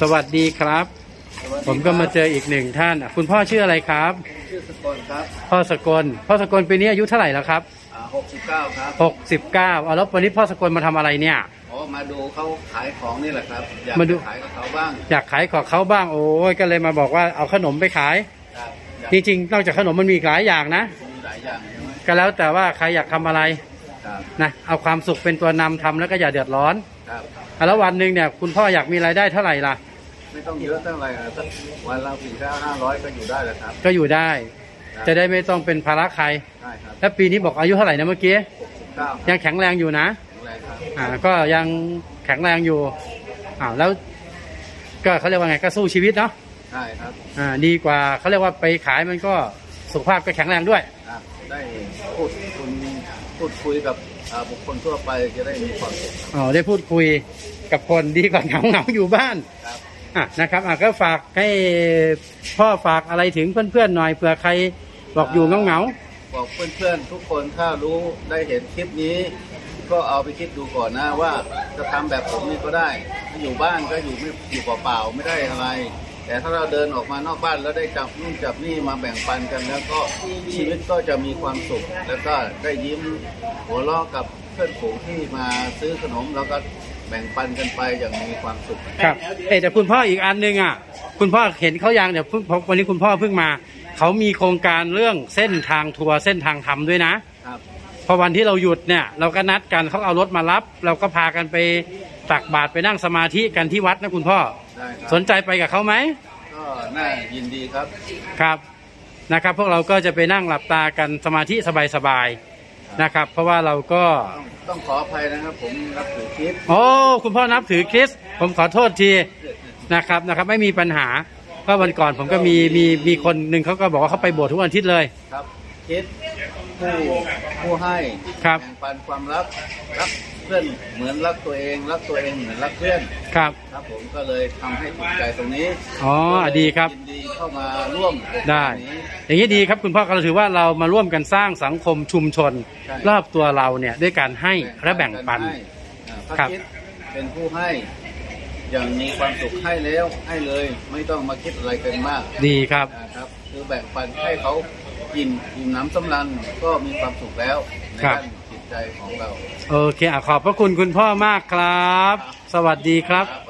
สวัสดีครับ ผมก็มาเจออีกหนึ่งท่านอะคุณพ่อชื่ออะไรครับ ชื่อสกลครับพ่อสกล พ่อสกลปีนี้อายุเท่าไหร่แล้วครับหกสิบเก้าครับหกสิบเก้าเอาแล้ววันนี้พ่อสกลมาทำอะไรเนี่ย อ๋อ มาดูเขาขายของนี่แหละครับ อยากมาดูจะขายกับเขาบ้างอยากขายของเขาบ้างโอ้ยก็เลยมาบอกว่าเอาขนมไปขาย ครับอยากจริงๆนอกจากขนมมันมีอีกหลายอย่างนะ มีหลายอย่างใช่ไหมก็แล้วแต่ว่าใครอยากทำอะไรครับนะเอาความสุขเป็นตัวนำทำแล้วก็อย่าเดือดร้อนครับอะแล้ววันหนึ่งเนี่ยคุณพ่ออยากมีรายได้เท่าไหร่ล่ะ ไม่ต้องเยอะเท่าไหร่ครับสักวันละสี่ห้าห้าร้อยก็อยู่ได้แล้วครับก็อยู่ได้ครับจะได้ไม่ต้องเป็นภาระใคร ใช่ครับแล้วปีนี้บอกอายุเท่าไหร่นะเมื่อกี้หกสิบเก้ายังแข็งแรงอยู่นะ แข็งแรงครับอ่า ก็ยังแข็งแรงอยู่อ้าวแล้ว ก็เขาเรียกว่าไงก็สู้ชีวิตเนาะ ใช่ครับอ่า ดีกว่าเขาเรียกว่าไปขายมันก็สุขภาพก็แข็งแรงด้วยครับได้พูดคุณพูดคุยกับอ่าบุคคลทั่วไปจะได้มีความสุขอ๋อ ได้พูดคุยกับคนดีกว่าเหงาเหงาๆอยู่บ้าน ครับ อะนะครับอะก็ฝากให้พ่อฝากอะไรถึงเพื่อนๆหน่อยเผื่อใครบอกอยู่เงาเหงาบอกเพื่อนๆทุกคนถ้ารู้ได้เห็นคลิปนี้ ก็เอาไปคิดดูก่อนนะว่าจะทำแบบผมนี่ก็ได้ถ้าอยู่บ้านก็อยู่ไม่อยู่เปล่าๆไม่ได้อะไร แต่ถ้าเราเดินออกมานอกบ้านแล้วได้จับนู่นจับนี่มาแบ่งปันกันแล้วก็ชีวิตก็จะมีความสุข แล้วก็ได้ยิ้มหัวเราะกับเพื่อนฝูงที่มาซื้อขนมแล้วก็ แบ่งปันกันไปอย่างมีความสุขๆครับ เอ๊ะแต่คุณพ่ออีกอันหนึ่งอะ คุณพ่อเห็นเขายังเดี๋ยวเพิ่งวันนี้คุณพ่อเพิ่งมา เขามีโครงการเรื่องเส้นทางทัวร์เส้นทางธรรมด้วยนะ ครับ พอวันที่เราหยุดเนี่ยเราก็นัดกันเขาเอารถมารับ เราก็พากันไปตักบาตรไปนั่งสมาธิกันที่วัดนะคุณพ่อ ได้คสรับนใจไปกับเขาไหมก็น่ายินดีครับ ครับนะครับ พวกเราก็จะไปนั่งหลับตากันสมาธิสบายๆ นะครับ เพราะว่าเราก็ต้องต้องขออภัยนะครับ ผมรับถือคลิปโอ้คุณพ่อนับถือคริสต์ผมขอโทษทีนะครับนะครับ ไม่มีปัญหาเพราะวันก่อนผมก็มีมีมีคนหนึ่งเขาก็บอกว่าเขาไปโบสถ์ทุกวันอาทิตย์เลย ครับคิดผู้ผู้ให้ครับ แบ่งปันความรักรักเพื่อนเหมือนรักตัวเองรักตัวเองเหมือนรักเพื่อนครับครับ ผมก็เลยทำให้ถูกใจตรงนี้อ๋อดีครับยินดีเข้ามาร่วมโครงได้การนี้ อย่างนี้ดีครับคุณพ่อก็ถือว่าเรามาร่วมกันสร้างสังคมชุมชน ใช่ รอบตัวเราเนี่ยด้วยการให้และแบ่งปัน ให้อ่าพระครับ คิดเป็นผู้ให้ อย่างมีความสุขให้แล้วให้เลย ไม่ต้องมาคิดอะไรกันมากดีครับ นะครับ คือแบ่งปันให้เขากินอิ่มน้ำสำรันก็มีความสุขแล้วในครับ ด้านจิตใจของเรา โอเคอะขอบพระคุณคุณพ่อมากครับ สวัสดีครับครับ